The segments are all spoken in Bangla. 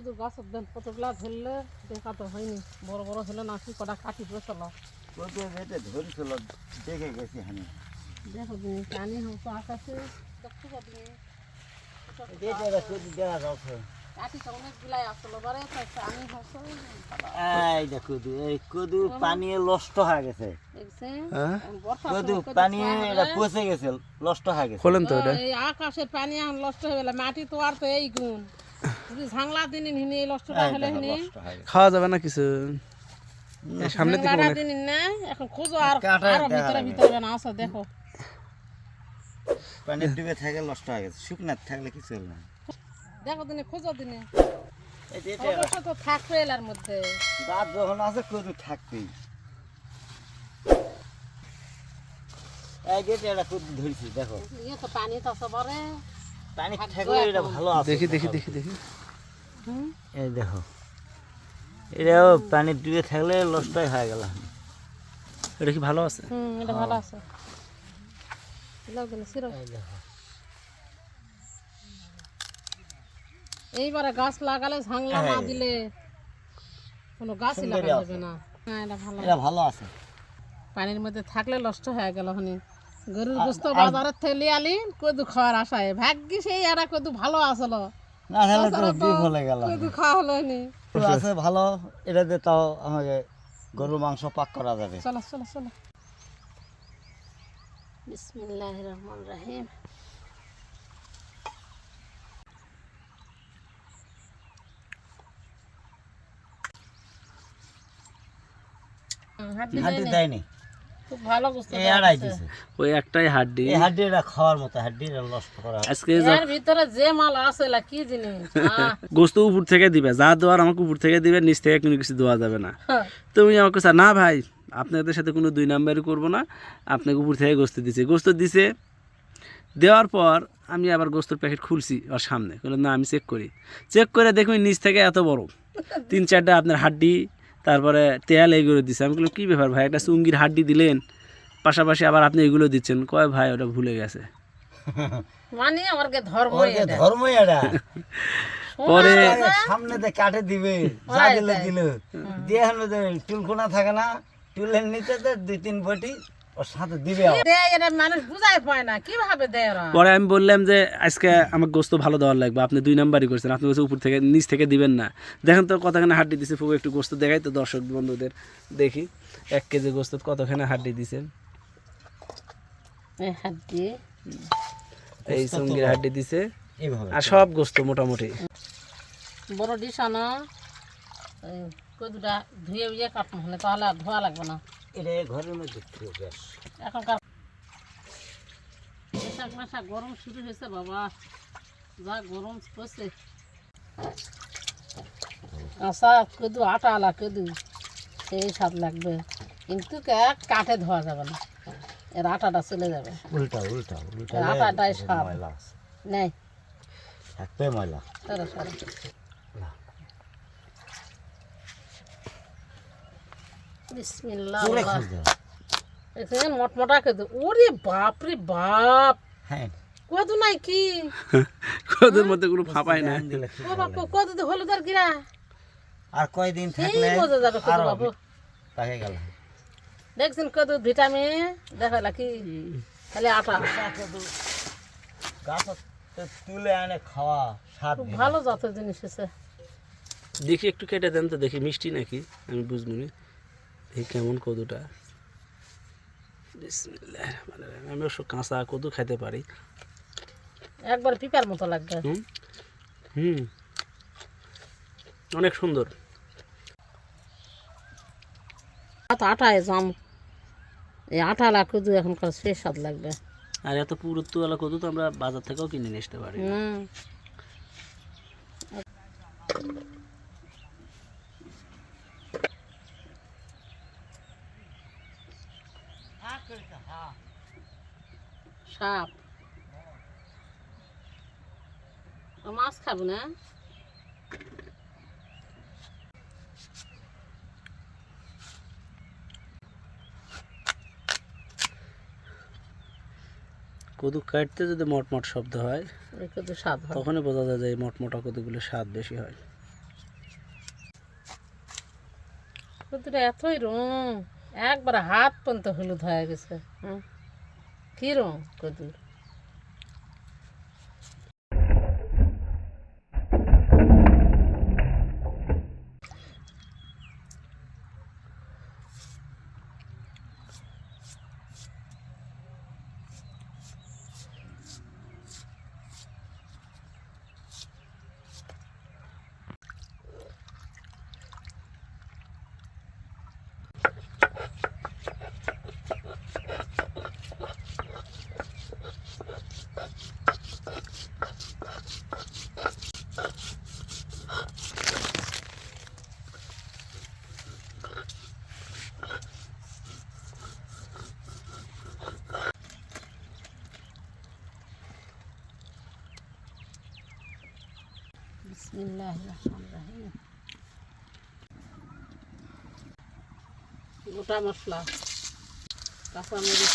কদু গাছের দেন কতগুলা ধরলে দেখা তো হয়নি। বড় বড় হলে নাকি কটা কাটি বসল কদু যেটা ধরেছিল দেখে গেছি হানি। দেখো তুমি হতো আকাশে দেখতে পাবি হয়ে গেছে। হ্যাঁ গেছে হয়ে গেছে। হয়ে মাটি তো আর তো এই গুণ। যদি ঝাংলা দিন হিনি এই হলে হিনি নষ্ট হয়ে। খাওয়া যাবে না কিছু? সামনে থেকে ঝাংলাটা দিন না এখন খোঁজো আর ভিতরে ভিতরে না আসো দেখো। পানি ডুবে থাকে নষ্ট হয়ে গেছে শুকনা থাকলে কিছু হলো না। দেখো দিনে খোঁজো দিনে। এই যে এটা অবশ্য তো থাকবে এলার মধ্যে। গাছ যখন আছে কদু থাকবেই। এই যে এটা কদু ধরছি দেখো। ইয়ে তো পানি তো সবারে পানি থাকলে এটা ভালো আছে। দেখি দেখি দেখি দেখি। এই দেখো। এটাও পানি ডুবে থাকলে নষ্টই হয়ে গেল। এটা কি ভালো আছে? এটা ভালো আছে। এই দেখো। এইবারে গাছ লাগালে ঝাংলা না হ্যাঁ। দিলে কোনো গাছই আছে। যাবে না। হ্যাঁ এটা ভালো। এটা ভালো আছে। পানির মধ্যে থাকলে নষ্ট হয়ে গেল হনি। গরুর গোস্ত বাজারের থেকে লিয়ে আলি কদু খাওয়ার আশায়। ভাগ্যি সেই একটা কদু ভালো আসলো। না তাহলে তো বিপ হলে গেল। খাওয়া হলো আছে ভালো এটা দিয়ে তাও আমাকে গরুর মাংস পাক করা যাবে। চলো চলো চলো। বিসমিল্লাহ রহমান রাহিম। হাড্ডি দেয়নি। ওই একটাই হাড্ডি। এই খাওয়ার মতো হাড্ডি নষ্ট করা। আজকে এর ভিতরে যে মাল আছে এলা কি জিনিস? গোস্ত উপর থেকে দিবে যা দেওয়ার আমাকে উপর থেকে দিবে নিচ থেকে কোনো কিছু দেওয়া যাবে না। তুমি আমাকে না ভাই আপনাদের সাথে কোনো দুই নাম্বারই করব না আপনাকে উপর থেকে গোস্ত দিছে। গোস্ত দিছে দেওয়ার পর আমি আবার গোস্তর প্যাকেট খুলছি ওর সামনে। বললাম না আমি চেক করি। চেক করে দেখুন নিচ থেকে এত বড়। তিন চারটা আপনার হাড্ডি তারপরে তেল এগুলো দিচ্ছে আমি বললাম কী ব্যাপার ভাই? একটা চুঙ্গির হাড্ডি দিলেন পাশাপাশি আবার আপনি এগুলো দিচ্ছেন। কয় ভাই ওটা ভুলে গেছে। মানে আমার কে ধর্ম ধর্মই এটা। পরে সামনে তে কাটে দিবে যা দিলে। দিল দিয়ে হলো চুলকোনা থাকে না চুলের নিচে দুই তিন বটি ওর সাথে দিবে আবার। দেয় এরা মানুষ বুঝাই পায় না কীভাবে দেয় পরে আমি বললাম যে আজকে আমার গোস্ত ভালো দেওয়ার লাগবে আপনি দুই নাম্বারই করছেন আপনি বলছেন উপর থেকে নিচ থেকে দিবেন না। দেখেন তো কতখানে হাড্ডি দিছে ফুবু একটু গোস্ত দেখাই তো দর্শক বন্ধুদের দেখি। এক কেজি গোস্ত কতখানে হাড্ডি দিছেন? এই সঙ্গীর হাড্ডি দিছে। আর সব গোস্ত মোটামুটি। বড় ডিশ আনো। এই কদুটা ধুয়ে কাটনো হলে তাহলে আর ধোয়া লাগবে না। এটা ঘরের মধ্যে এখনকার বৈশাখ মাসা গরম শুরু হয়েছে বাবা। যা গরম পড়ছে। কাঁচা কদু কদু সেই স্বাদ লাগবে। কিন্তু কে- কাঠে ধোয়া যাবে না। এর আটাটা চলে যাবে। উল্টা উল্টা উল্টা আটাটাই স্বাদ। নেই। থাকবে ময়লা সরো সরো বিসমিল্লাহ ওরে বাপ রে বাপ। হ্যাঁ। কদু নাই কি? কদের মধ্যে কোনো ফাঁপায় না দিলে ও বাপু কদু তো হলুদের গিরা আর কয়দিন থাকলে বোঝা যাবে কদু আরও বাবু পাকে গেল। দেখছেন কদু ভিটামিন? দেখালা কি? খালি আটা। গাছ তুলে আনে খাওয়া স্বাদ ভালো জাতের জিনিস আছে দেখি একটু কেটে দেন তো দেখি মিষ্টি নাকি? আমি বুঝব নি। এই কেমন কদুটা? আমি অবশ্য কাঁচা কদু খেতে পারি। একবার পিপার মতো লাগবে। হুম? হুম। অনেক সুন্দর। আটা আটায় জাম। এই আটালা কদু এখনকার শেষ স্বাদ লাগবে। আর এত পুরুত্বওয়ালা কদু তো আমরা বাজার থেকেও কিনে নিয়ে আসতে পারি হুম। সাপ। মাছ খাব না? কদু কাটতে যদি মটমট শব্দ হয় তখনই বোঝা যায় যে এই মটমটা কদুগুলো স্বাদ বেশি হয়। কদুটা এতই রং একবার হাত পর্যন্ত হলুদ হয়ে গেছে। হুম কি রং বিসমিল্লাহ রহমান রহিম গোটা মশলা কাঁচা মরিচ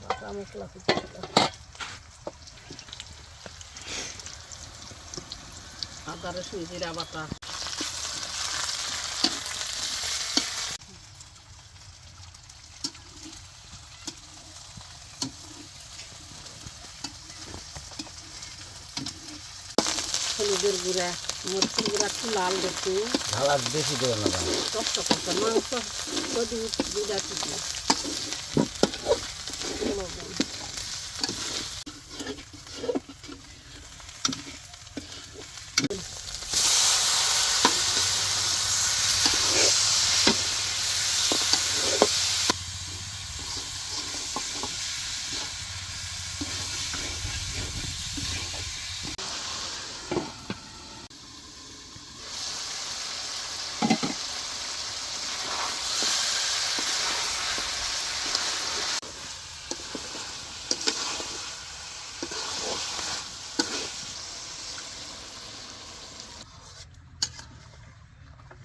গোটা মশলা আদা রসুন জিরা বাটা। হলুদের গুঁড়া মরচুর গুঁড়া একটু লাল দেখু ঝালা বেশি দেবেন মাংস কদু দুধা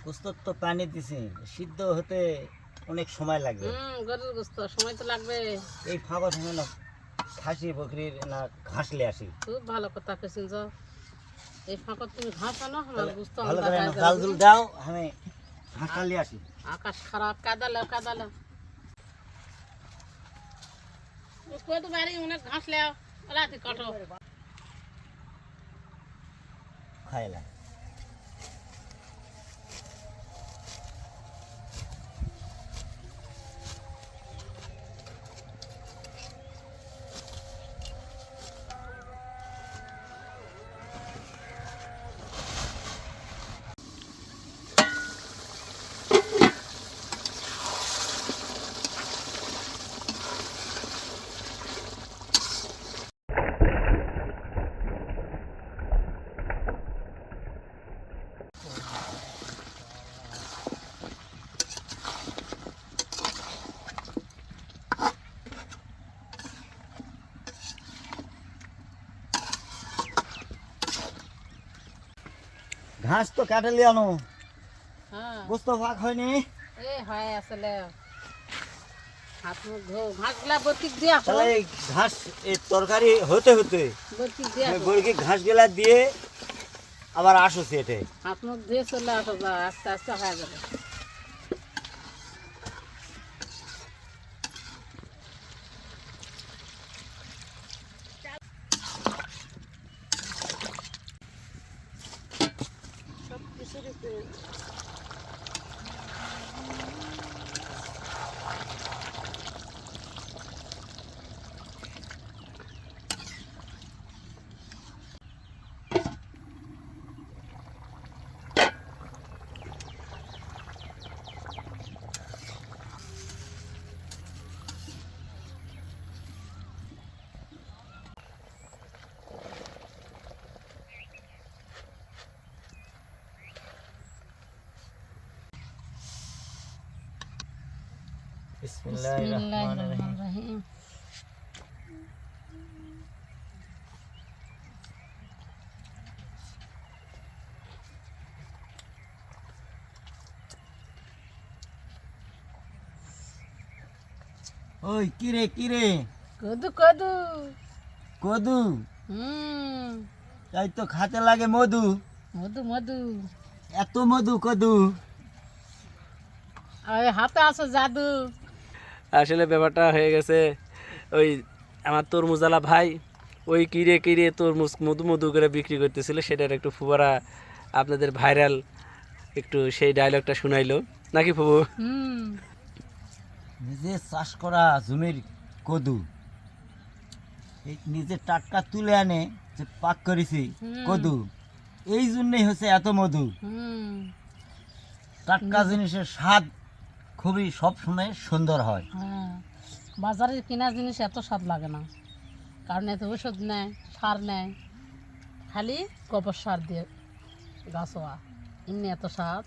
কিছু পোস্তর তো পানি দিছি সিদ্ধ হতে অনেক সময় লাগবে। হুম গরুর গোস্ত সময় তো লাগবে। এই ফাঁকা সময় না খাসি বকরির না ঘাসলে আসি। খুব ভালো কথা কেছেন যাও এই ফাঁকা তুমি ঘাস আনো আমার গোস্ত ভালো করে দাও আমি ঘাসটা নিয়ে আসি। আকাশ খারাপ কাদালে কাদালে কত বাড়ি অনেক ঘাস লেও। ওলাতে কাটো। খাইলা। ঘাস তো কাটে লিয়ে আনো। হ্যাঁ। গোস্ত ফাঁক হয়নি? এ হয় আসলে ঘাস এই তরকারি হতে হতে দিয়া ঘাস গেলা দিয়ে আবার আসো সেটে। হাত মুখ ধুয়ে চলে আসো আস্তে আস্তে হয়ে যাবে। বিসমিল্লাহির রহমানির রহিম রহিম ওই কিরে কিরে কদু কদু। কদু। হুম। তাই তো খাতে লাগে মধু। মধু মধু। এত মধু কদু। আর হাতে আছে জাদু। আসলে ব্যাপারটা হয়ে গেছে ওই আমার তরমুজালা ভাই ওই কিরে কিরে তরমুজ মধু মধু করে বিক্রি করতেছিল সেটার একটু ফুবারা আপনাদের ভাইরাল একটু সেই ডায়লগটা শুনাইলো। নাকি ফুবু? নিজে চাষ করা জমির কদু এই নিজে টাটকা তুলে আনে যে পাক করেছি কদু এই জন্যই হচ্ছে এত মধু। হুম। টাটকা জিনিসের স্বাদ খুবই সব সময় সুন্দর হয়। হ্যাঁ বাজারের কেনা জিনিস এত স্বাদ লাগে না। কারণ এত ওষুধ নেয়, সার নেয়, খালি গোবর সার দিয়ে গাছ হওয়া। এমনি এত স্বাদ।